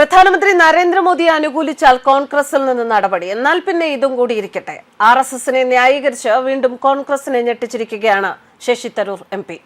പ്രധാനമന്ത്രി നരേന്ദ്രമോദിയെ അനുകൂലിച്ചാൽ കോൺഗ്രസിൽ നിന്ന് നടപടി. എന്നാൽ പിന്നെ ഇതും കൂടി ഇരിക്കട്ടെ. ആർ എസ് എസിനെ ന്യായീകരിച്ച് വീണ്ടും കോൺഗ്രസിനെ ഞെട്ടിച്ചിരിക്കുകയാണ് Shashi Tharoor M P.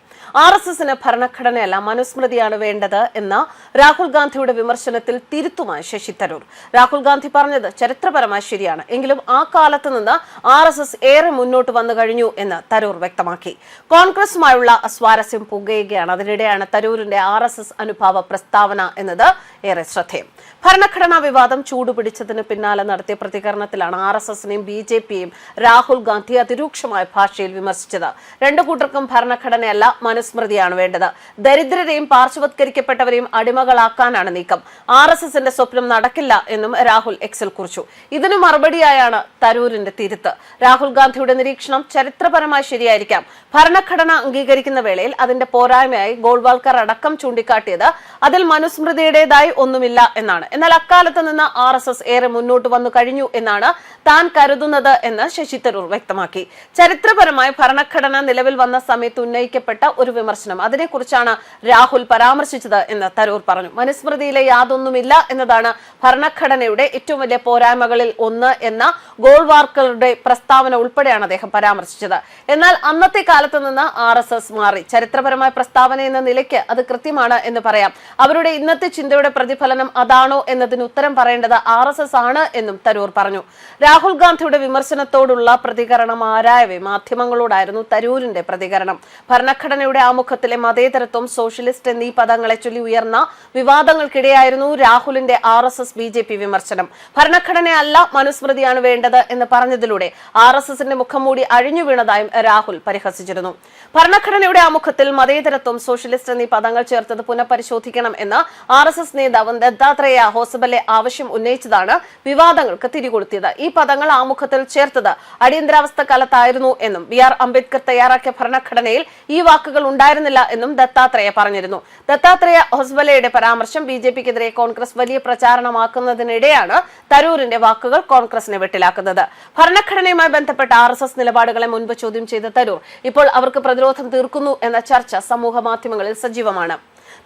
R S എസിന് ഭരണഘടനയല്ല മനുസ്മൃതിയാണ് വേണ്ടത് എന്ന രാഹുൽ ഗാന്ധിയുടെ വിമർശനത്തിൽ തിരുത്തുമായി ശശി തരൂർ. രാഹുൽ ഗാന്ധി പറഞ്ഞത് ചരിത്രപരമായി ശരിയാണ്. എങ്കിലും ആ കാലത്ത് നിന്ന് ആർ എസ് എസ് ഏറെ മുന്നോട്ട് വന്നു കഴിഞ്ഞു എന്ന് തരൂർ വ്യക്തമാക്കി. കോൺഗ്രസുമായുള്ള അസ്വാരസ്യം പുകയുകയാണ്. അതിനിടെയാണ് തരൂരിന്റെ ആർ എസ് എസ് അനുഭാവ പ്രസ്താവന എന്നത് ഏറെ ശ്രദ്ധേയം. ഭരണഘടനാ വിവാദം ചൂടുപിടിച്ചതിന് പിന്നാലെ നടത്തിയ പ്രതികരണത്തിലാണ് ആർ എസ് എസിനെയും ബി ജെ പിയും രാഹുൽ ഗാന്ധി അതിരൂക്ഷമായ ഭാഷയിൽ വിമർശിച്ചത്. രണ്ടു കൂട്ടർക്കും ഭരണഘടനയല്ല മനുസ്മൃതിയാണ് വേണ്ടത്. ദരിദ്രരെയും പാർശ്വവത്കരിക്കപ്പെട്ടവരെയും അടിമകളാക്കാനാണ് നീക്കം. ആർ എസ് എസിന്റെ സ്വപ്നം നടക്കില്ല എന്നും രാഹുൽ എക്സിൽ കുറിച്ചു. ഇതിനു മറുപടിയായാണ് തരൂരിന്റെ തിരുത്ത്. രാഹുൽ ഗാന്ധിയുടെ നിരീക്ഷണം ചരിത്രപരമായി ശരിയായിരിക്കാം. ഭരണഘടന അംഗീകരിക്കുന്ന വേളയിൽ അതിന്റെ പോരായ്മയായി ഗോൾവാൾക്കർ അടക്കം ചൂണ്ടിക്കാട്ടിയത് അതിൽ മനുസ്മൃതിയുടേതായി ഒന്നുമില്ല എന്നാണ്. എന്നാൽ അക്കാലത്ത് നിന്ന് ആർ എസ് എസ് ഏറെ മുന്നോട്ട് വന്നു കഴിഞ്ഞു എന്നാണ് താൻ കരുതുന്നത് എന്ന് ശശി തരൂർ വ്യക്തമാക്കി. ചരിത്രപരമായി ഭരണഘടന നിലവിൽ വന്ന സമയത്ത് ഉന്നയിക്കപ്പെട്ട ഒരു വിമർശനം. അതിനെക്കുറിച്ചാണ് രാഹുൽ പരാമർശിച്ചത് എന്ന് തരൂർ പറഞ്ഞു. മനുസ്മൃതിയിലെ യാതൊന്നുമില്ല എന്നതാണ് ഭരണഘടനയുടെ ഏറ്റവും വലിയ പോരായ്മകളിൽ ഒന്ന് എന്ന ഗോൾവാർക്കറുടെ പ്രസ്താവന ഉൾപ്പെടെയാണ് അദ്ദേഹം പരാമർശിച്ചത്. എന്നാൽ അന്നത്തെ കാലത്ത് നിന്ന് ആർ എസ് എസ് മാറി. ചരിത്രപരമായ പ്രസ്താവന എന്ന നിലയ്ക്ക് അത് കൃത്യമാണ് എന്ന് പറയാം. അവരുടെ ഇന്നത്തെ ചിന്തയുടെ പ്രതിഫലനം അതാണോ എന്നതിന് ഉത്തരം പറയേണ്ടത് ആർ എസ് എസ് ആണ് എന്നും തരൂർ പറഞ്ഞു. രാഹുൽ ഗാന്ധിയുടെ വിമർശനത്തോടുള്ള പ്രതികരണം ആരായവേ? മാധ്യമങ്ങളോടായിരുന്നു തരൂരിന്റെ പ്രതികരണം. ഭരണഘടനയുടെ ആമുഖത്തിലെ മതേതരത്വം സോഷ്യലിസ്റ്റ് എന്നീ പദങ്ങളെ ചൊല്ലി ഉയർന്ന വിവാദങ്ങൾക്കിടെയായിരുന്നു രാഹുലിന്റെ R S S B J P വിമർശനം. ഭരണഘടനയല്ല മനുസ്മൃതിയാണ് വേണ്ടത് എന്ന് പറഞ്ഞതിലൂടെ ആർ എസ് എസിന്റെ മുഖം മൂടി അഴിഞ്ഞു വീണതായും രാഹുൽ പരിഹസിച്ചിരുന്നു. ഭരണഘടനയുടെ ആമുഖത്തിൽ മതേതരത്വം സോഷ്യലിസ്റ്റ് എന്നീ പദങ്ങൾ ചേർത്തത് പുനഃപരിശോധിക്കണം എന്ന് ആർ എസ് എസ് നേതാവ് ദത്താത്രേയ ഹോസബലെ ആവശ്യം ഉന്നയിച്ചതാണ് വിവാദങ്ങൾക്ക് തിരികൊളുത്തിയത്. ഈ പദങ്ങൾ ആമുഖത്തിൽ ചേർത്തത് അടിയന്തരാവസ്ഥ കാലത്തായിരുന്നു എന്നും ബി ആർ അംബേദ്കർ തയ്യാറാക്കിയ ഭരണഘടനയിൽ ഈ വാക്കുകൾ ഉണ്ടായിരുന്നില്ല എന്നും ദത്താത്രേയ പറഞ്ഞിരുന്നു. ദത്താത്രേയ ഹൊസ്ബലയുടെ പരാമർശം ബി ജെ പിക്കെതിരെ കോൺഗ്രസ് വലിയ പ്രചാരണമാക്കുന്നതിനിടെയാണ് തരൂരിന്റെ വാക്കുകൾ കോൺഗ്രസിനെ വെട്ടിലാക്കുന്നത്. ഭരണഘടനയുമായി ബന്ധപ്പെട്ട ആർ എസ് എസ് നിലപാടുകളെ മുൻപ് ചോദ്യം ചെയ്ത തരൂർ ഇപ്പോൾ അവർക്ക് പ്രതിരോധം തീർക്കുന്നു എന്ന ചർച്ച സമൂഹ മാധ്യമങ്ങളിൽ സജീവമാണ്.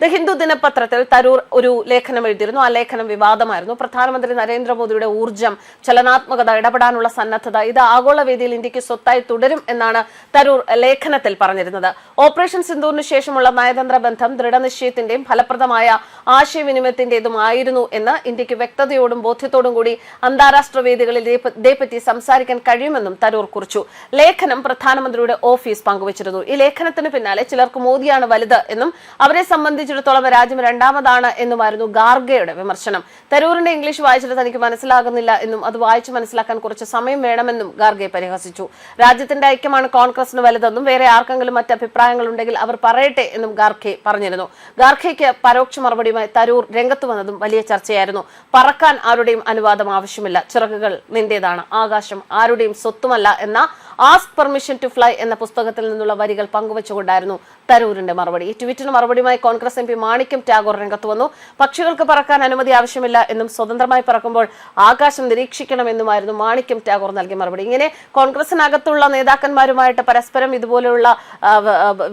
ദ ഹിന്ദു ദിനപത്രത്തിൽ തരൂർ ഒരു ലേഖനം എഴുതിയിരുന്നു. ആ ലേഖനം വിവാദമായിരുന്നു. പ്രധാനമന്ത്രി നരേന്ദ്രമോദിയുടെ ഊർജം ചലനാത്മകത ഇടപെടാനുള്ള സന്നദ്ധത ഇത് ആഗോള വേദിയിൽ ഇന്ത്യയ്ക്ക് സ്വത്തായി തുടരും എന്നാണ് തരൂർ ലേഖനത്തിൽ പറഞ്ഞിരുന്നത്. ഓപ്പറേഷൻ സിന്ധൂറിന് ശേഷമുള്ള നയതന്ത്ര ബന്ധം ദൃഢനിശ്ചയത്തിന്റെയും ഫലപ്രദമായ ആശയവിനിമയത്തിന്റേതുമായിരുന്നു എന്ന് ഇന്ത്യയ്ക്ക് വ്യക്തതയോടും ബോധ്യത്തോടും കൂടി അന്താരാഷ്ട്ര വേദികളിൽ ഇതേ- ഇതേപ്പറ്റി സംസാരിക്കാൻ കഴിയുമെന്നും തരൂർ കുറിച്ചു. ലേഖനം പ്രധാനമന്ത്രിയുടെ ഓഫീസ് പങ്കുവച്ചിരുന്നു. ഈ ലേഖനത്തിന് പിന്നാലെ ചിലർക്ക് മോദിയാണ് വലുത് എന്നും അവരെ സംബന്ധിച്ചിടത്തോളം രാജ്യം രണ്ടാമതാണ് എന്നുമായിരുന്നു ഗാർഗയുടെ വിമർശനം. തരൂരിന്റെ ഇംഗ്ലീഷ് വായിച്ചിട്ട് തനിക്ക് മനസ്സിലാകുന്നില്ല എന്നും അത് വായിച്ച് മനസ്സിലാക്കാൻ കുറച്ച് സമയം വേണമെന്നും ഗാർഗെ പരിഹസിച്ചു. രാജ്യത്തിന്റെ ഐക്യമാണ് കോൺഗ്രസിന് വലുതെന്നും വേറെ ആർക്കെങ്കിലും മറ്റ് അഭിപ്രായങ്ങൾ ഉണ്ടെങ്കിൽ അവർ പറയട്ടെ എന്നും ഗാർഖെ പറഞ്ഞിരുന്നു. ഗാർഖയ്ക്ക് പരോക്ഷ മറുപടിയുമായി തരൂർ രംഗത്ത് വന്നതും വലിയ ചർച്ചയായിരുന്നു. പറക്കാൻ ആരുടെയും അനുവാദം ആവശ്യമില്ല. ചിറകുകൾ നിന്റേതാണ്. ആകാശം ആരുടെയും സ്വത്തുമല്ല എന്ന ആസ്ക് പെർമിഷൻ ടു ഫ്ലൈ എന്ന പുസ്തകത്തിൽ നിന്നുള്ള വരികൾ പങ്കുവച്ചുകൊണ്ടായിരുന്നു തരൂരിന്റെ മറുപടി. ഈ ട്വീറ്റിന് മറുപടിയുമായി കോൺഗ്രസ് എം പി മാണിക്യം ടാഗോർ രംഗത്ത് വന്നു. പക്ഷികൾക്ക് പറക്കാൻ അനുമതി ആവശ്യമില്ല എന്നും സ്വതന്ത്രമായി പറക്കുമ്പോൾ ആകാശം നിരീക്ഷിക്കണമെന്നുമായിരുന്നു മാണിക്യം ടാഗോർ നൽകിയ മറുപടി. ഇങ്ങനെ കോൺഗ്രസിനകത്തുള്ള നേതാക്കന്മാരുമായിട്ട് പരസ്പരം ഇതുപോലെയുള്ള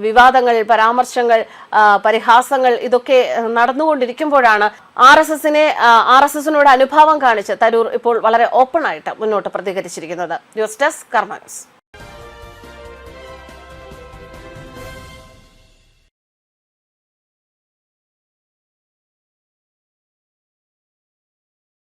വിവാദങ്ങൾ പരാമർശങ്ങൾ പരിഹാസങ്ങൾ ഇതൊക്കെ നടന്നുകൊണ്ടിരിക്കുമ്പോഴാണ് ആർ എസ് എസിനെ ആർ എസ് എസിനോട് അനുഭാവം കാണിച്ച് തരൂർ ഇപ്പോൾ വളരെ ഓപ്പൺ ആയിട്ട് മുന്നോട്ട് പ്രതികരിച്ചിരിക്കുന്നത്. News desk Karma news.